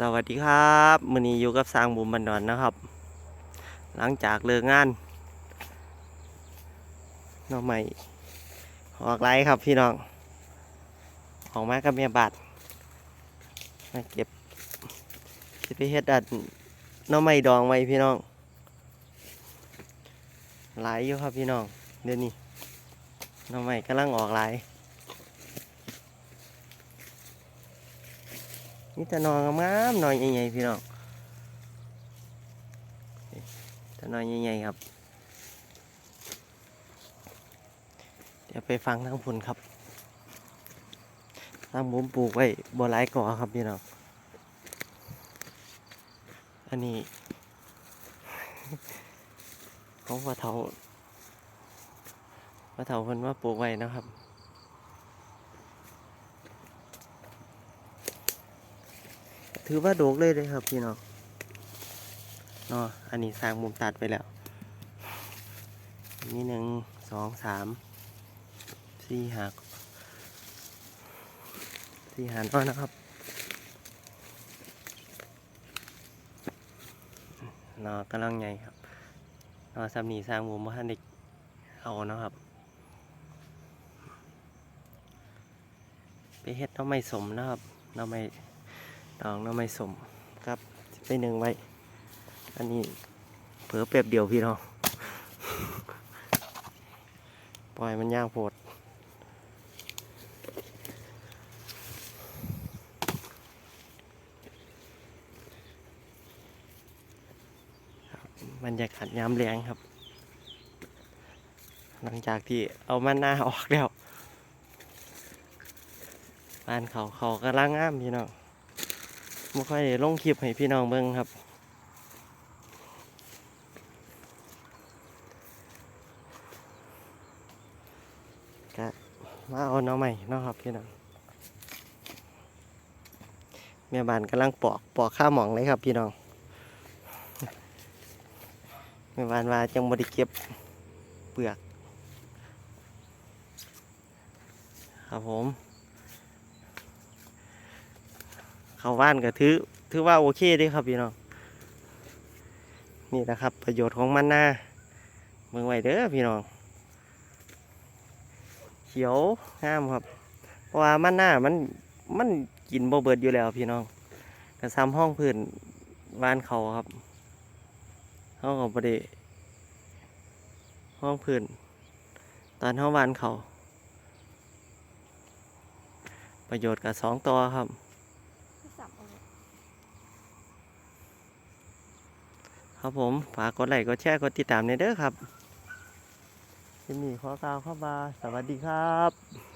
สวัสดีครับมือนี้อยู่กับสร้างบุมบันดอนนะครับ หลังจากเลิกงานน้องใหม่ออกไลครับพี่น้องออกมากับเมียบาดมาเก็บสิไปเฮ็ดดัดน้องใหม่ดองไว้พี่น้องหลายอยู่ครับพี่น้องเดี๋ยวนี้น้องใหม่กำลังออกหลาย นี่แต่นอนงามๆนอนใหญ่ๆพี่น้องแต่นอนใหญ่ๆครับ เดี๋ยวไปฟังทางพุ่นครับทางผมปลูกไว้บัวหลายก่อครับพี่น้อง อันนี้ของพ่อเฒ่าพ่อเฒ่าเพิ่นว่าปลูกไว้นะครับ ถือว่าโดกเลยเลยครับพี่น้องเนาะอันนี้สร้างมุมตัดไปแล้วอันนี้หนึ่งสองสามสี่หักสี่หันอ้อนะครับเนาะกำลังใหญ่ครับเนาะสำนีสร้างมุมว่าท่านเด็กเอานะครับไปเฮ็ดหน้ำไม่สมนะครับหน้ำไม่ ดองน้ำไม่สมครับไปหนึ่งไว้ อันนี้เผลอแป๊บเดียวพี่น้องปล่อยมันย่างโพดครับบรรยากาศยามแรงครับ หลังจากที่เอามันหน้าออกแล้วบ้านเขาเขากำลังงามพี่น้อง ไม่ค่อยลงคลิปให้พี่น้องเบิ่งครับก็มาเอาน้องใหม่นาะครับพี่น้องแม่บ้านกำลังปอกปอกข้าวหมองเลยครับพี่น้องแม่บ้านว่าจังบไดิเก็บเปลือก ครับผม เข้าบ้านก็ถือถือว่าโอเคด้ครับพี่น้องนี่นะครับ ประโยชน์ของมันนะเมืองไว้เด้อพี่น้องเขียวงามครับ เพราะว่ามันหน้ามันมันกินบเบิดอยู่แล้วพี่น้องกระซ้ำห้องพื้นบ้านเขาครับห้องของประเดห้องพื้นตอนห้องบ้านเขาประโยชน์กับสองตัวครับเอา ครับผมฝากกดไลค์กดแชร์กดติดตามในเด้อครับยินดีขอกล่าวเข้ามาสวัสดีครับ